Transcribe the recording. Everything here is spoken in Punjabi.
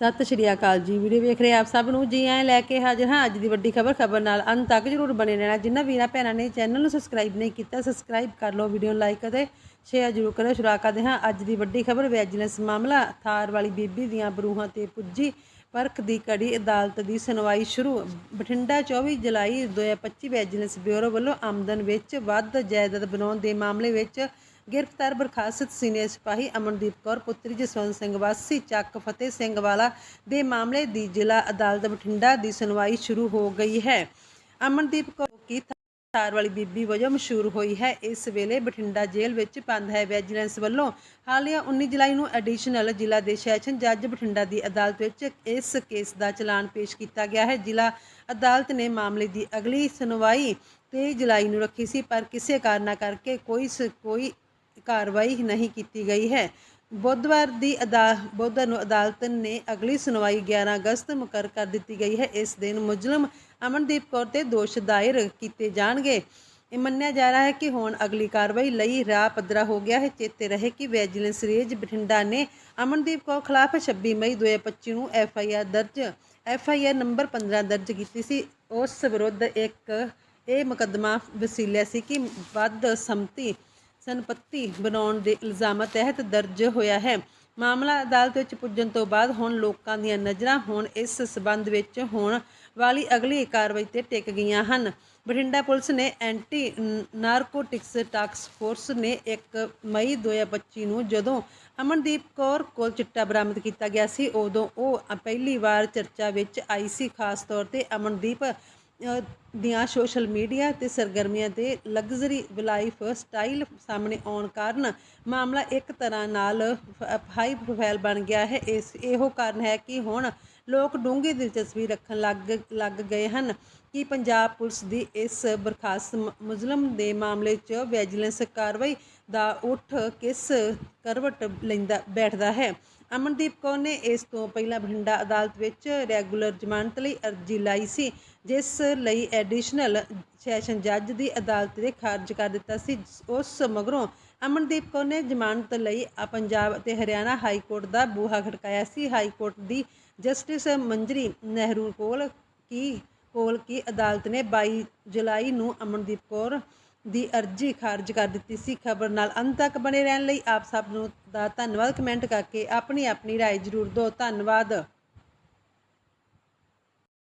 ਸਤਿ ਸ਼੍ਰੀ ਅਕਾਲ ਜੀ ਵੀਡੀਓ ਵੇਖ ਰਹੇ ਆਪ ਸਭ ਨੂੰ? ਜੀ ਐਂ ਲੈ ਕੇ ਹਾਜ਼ਰ ਹਾਂ ਅੱਜ ਦੀ ਵੱਡੀ ਖਬਰ ਖਬਰ ਨਾਲ ਅੰਤ ਤੱਕ ਜਰੂਰ ਬਣੇ ਰਹਿਣਾ। ਜਿਨ੍ਹਾਂ ਵੀਰਾਂ ਭੈਣਾਂ ਨੇ ਚੈਨਲ ਨੂੰ ਸਬਸਕ੍ਰਾਈਬ ਨਹੀਂ ਕੀਤਾ ਸਬਸਕ੍ਰਾਈਬ ਕਰ ਲਓ ਵੀਡੀਓ ਨੂੰ ਲਾਈਕ ਅਤੇ ਸ਼ੇਅਰ ਜਰੂਰ ਕਰੋ ਸ਼ੁਰੂ ਕਰਦੇ ਹਾਂ ਅੱਜ ਦੀ ਵੱਡੀ ਖਬਰ ਵਿਜੀਲੈਂਸ ਮਾਮਲਾ, ਥਾਰ ਵਾਲੀ ਬੀਬੀ ਦੀਆਂ ਬਰੂਹਾਂ ਤੇ ਪੁੱਜੀ ਪਰਖ ਦੀ ਕੜੀ ਅਦਾਲਤ ਦੀ ਸੁਣਵਾਈ ਸ਼ੁਰੂ। ਬਠਿੰਡਾ 24 ਜੁਲਾਈ 2025 ਵਿਜੀਲੈਂਸ ਬਿਊਰੋ ਵੱਲੋਂ ਆਮਦਨ ਵਿੱਚ ਵੱਧ ਜਾਇਦਾਦ ਬਣਾਉਣ ਦੇ ਮਾਮਲੇ ਵਿੱਚ ਗ੍ਰਿਫਤਾਰ ਬਰਖਾਸਤ ਸੀਨੀਅਰ ਸਿਪਾਹੀ ਅਮਨਦੀਪ ਕੌਰ, ਪੁੱਤਰੀ ਜਸਵੰਤ ਸਿੰਘ, ਵਾਸੀ ਚੱਕ ਫਤਿਹ ਸਿੰਘ ਵਾਲਾ ਦੇ ਮਾਮਲੇ ਦੀ ਜ਼ਿਲ੍ਹਾ ਅਦਾਲਤ ਬਠਿੰਡਾ ਦੀ ਸੁਣਵਾਈ ਸ਼ੁਰੂ ਹੋ ਗਈ ਹੈ। ਅਮਨਦੀਪ ਕੌਰ ਕੀ ਥਾਰ ਵਾਲੀ ਬੀਬੀ ਵਜੋਂ ਮਸ਼ਹੂਰ ਹੋਈ ਹੈ? ਇਸ ਵੇਲੇ ਬਠਿੰਡਾ ਜੇਲ੍ਹ ਵਿੱਚ ਬੰਦ ਹੈ। ਵਿਜੀਲੈਂਸ ਵੱਲੋਂ ਹਾਲੀਆ 19 ਜੁਲਾਈ ਨੂੰ ਐਡੀਸ਼ਨਲ ਜ਼ਿਲ੍ਹਾ ਦੇ ਸੈਸ਼ਨ ਜੱਜ ਬਠਿੰਡਾ ਦੀ ਅਦਾਲਤ ਵਿੱਚ ਇਸ ਕੇਸ ਦਾ ਚਲਾਨ ਪੇਸ਼ ਕੀਤਾ ਗਿਆ ਹੈ। ਜ਼ਿਲ੍ਹਾ ਅਦਾਲਤ ਨੇ ਮਾਮਲੇ ਦੀ ਅਗਲੀ ਸੁਣਵਾਈ 23 ਜੁਲਾਈ ਨੂੰ ਰੱਖੀ ਸੀ, ਪਰ ਕਿਸੇ ਕਾਰਨਾਂ ਕਰਕੇ ਕੋਈ ਸ- ਕੋਈ ਕਾਰਵਾਈ ਨਹੀਂ ਕੀਤੀ ਗਈ ਹੈ। ਬੁੱਧਵਾਰ ਦੀ ਅਦਾ ਬੁੱਧਵਾਰ ਨੂੰ ਅਦਾਲਤ ਨੇ ਅਗਲੀ ਸੁਣਵਾਈ 11 ਅਗਸਤ ਮੁਕਰ ਕਰ ਦਿੱਤੀ ਗਈ ਹੈ। ਇਸ ਦਿਨ ਮੁਜ਼ਲਮ ਅਮਨਦੀਪ ਕੌਰ ਤੇ ਦੋਸ਼ ਦਾਇਰ ਕੀਤੇ ਜਾਣਗੇ। ਇਹ ਮੰਨਿਆ ਜਾ ਰਿਹਾ ਹੈ ਕਿ ਹੁਣ ਅਗਲੀ ਕਾਰਵਾਈ ਲਈ ਰਾਹ ਪੱਧਰਾ ਹੋ ਗਿਆ ਹੈ। ਚੇਤੇ ਰਹੇ ਕਿ ਵੈਜੀਲੈਂਸ ਰੇਂਜ ਬਠਿੰਡਾ ਨੇ ਅਮਨਦੀਪ ਕੌਰ ਖਿਲਾਫ 26 ਮਈ 2025 ਨੂੰ ਐਫ ਆਈ ਆਰ ਦਰਜ, ਐਫ ਆਈ ਆਰ ਨੰਬਰ 15 ਦਰਜ ਕੀਤੀ ਸੀ। ਉਸ ਵਿਰੁੱਧ ਇੱਕ ਇਹ ਮੁਕੱਦਮਾ ਵਸੀਲਿਆ ਸੀ ਕਿ ਵੱਧ ਸੰਮਤੀ ਸੰਪਤੀ ਬਣਾਉਣ ਦੇ ਇਲਜ਼ਾਮਾਂ ਤਹਿਤ ਦਰਜ ਹੋਇਆ ਹੈ। ਮਾਮਲਾ ਅਦਾਲਤ ਵਿੱਚ ਪੁੱਜਣ ਤੋਂ ਬਾਅਦ ਹੁਣ ਲੋਕਾਂ ਦੀਆਂ ਨਜ਼ਰਾਂ ਹੁਣ ਇਸ ਸਬੰਧ ਵਿੱਚ ਹੋਣ ਵਾਲੀ ਅਗਲੀ ਕਾਰਵਾਈ ਤੇ ਟਿਕ ਗਈਆਂ ਹਨ। ਬਠਿੰਡਾ ਪੁਲਿਸ ਨੇ ਐਂਟੀ ਨਾਰਕੋਟਿਕਸ ਟਾਸਕ ਫੋਰਸ ਨੇ 1 ਮਈ 2025 ਨੂੰ ਜਦੋਂ ਅਮਨਦੀਪ ਕੌਰ ਕੋਲ ਚਿੱਟਾ ਬਰਾਮਦ ਕੀਤਾ ਗਿਆ ਸੀ, ਉਦੋਂ ਉਹ ਪਹਿਲੀ ਵਾਰ ਚਰਚਾ ਵਿੱਚ ਆਈ ਸੀ। ਖਾਸ ਤੌਰ ਤੇ ਅਮਨਦੀਪ ਦੀਆਂ ਸੋਸ਼ਲ ਮੀਡੀਆ ਤੇ ਸਰਗਰਮੀਆਂ ਦੇ ਲਗਜ਼ਰੀ ਲਾਈਫ ਸਟਾਈਲ ਸਾਹਮਣੇ ਆਉਣ ਕਾਰਨ ਮਾਮਲਾ ਇੱਕ ਤਰ੍ਹਾਂ ਨਾਲ ਹਾਈ ਪ੍ਰੋਫਾਈਲ ਬਣ ਗਿਆ ਹੈ। ਇਸ, ਇਹੋ ਕਾਰਨ ਹੈ ਕਿ ਹੁਣ ਲੋਕ ਡੂੰਘੀ ਦਿਲਚਸਪੀ ਰੱਖਣ ਲੱਗ ਲੱਗ ਗਏ ਹਨ ਕਿ ਪੰਜਾਬ ਪੁਲਿਸ ਦੀ ਇਸ ਬਰਖਾਸਤ ਮੁਜ਼ਲਮ ਦੇ ਮਾਮਲੇ 'ਚ ਵੈਜੀਲੈਂਸ ਕਾਰਵਾਈ ਦਾ ਉੱਠ ਕਿਸ ਕਰਵਟ ਲੈਂਦਾ, ਬੈਠਦਾ ਹੈ। ਅਮਨਦੀਪ ਕੌਰ ਨੇ ਇਸ ਤੋਂ ਪਹਿਲਾਂ ਬਠਿੰਡਾ ਅਦਾਲਤ ਵਿੱਚ ਰੈਗੂਲਰ ਜ਼ਮਾਨਤ ਲਈ ਅਰਜ਼ੀ ਲਾਈ ਸੀ, ਜਿਸ ਲਈ ਐਡੀਸ਼ਨਲ ਸੈਸ਼ਨ ਜੱਜ ਦੀ ਅਦਾਲਤ ਨੇ ਖਾਰਜ ਕਰ ਦਿੱਤਾ ਸੀ। ਉਸ ਮਗਰੋਂ ਅਮਨਦੀਪ ਕੌਰ ਨੇ ਜ਼ਮਾਨਤ ਲਈ ਆ ਪੰਜਾਬ ਅਤੇ ਹਰਿਆਣਾ ਹਾਈ ਕੋਰਟ ਦਾ ਬੂਹਾ ਖੜਕਾਇਆ ਸੀ। ਹਾਈ ਕੋਰਟ ਦੀ ਜਸਟਿਸ ਮੰਜਰੀ ਨਹਿਰੂ ਕੋਲ ਕੀ ਕੋਲ ਕੀ ਅਦਾਲਤ ਨੇ 22 ਜੁਲਾਈ ਨੂੰ ਅਮਨਦੀਪ ਕੌਰ ਦੀ ਅਰਜ਼ੀ ਖਾਰਜ ਕਰ ਦਿੱਤੀ ਸੀ ਖਬਰ ਨਾਲ ਅੰਤ ਤੱਕ ਬਣੇ ਰਹਿਣ ਲਈ ਆਪ ਸਭ ਨੂੰ ਦਾ ਧੰਨਵਾਦ ਕਮੈਂਟ ਕਰਕੇ ਆਪਣੀ ਆਪਣੀ رائے ਜ਼ਰੂਰ ਦਿਓ ਧੰਨਵਾਦ